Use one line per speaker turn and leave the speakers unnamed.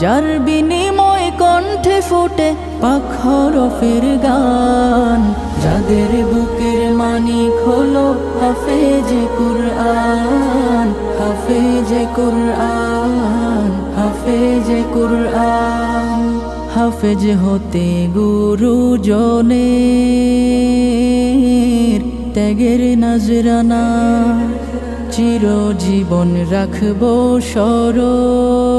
যার বিনিময় কণ্ঠে ফুটে পাখরফের গান। যাদের বুকের মানিক হলো হাফেজে কুরআন হাফেজে কুরআন হাফেজে কুরআন। হাফেজ হতে গুরুজনের ত্যাগের নজরানা। চিরজীবন রাখব স্মরণ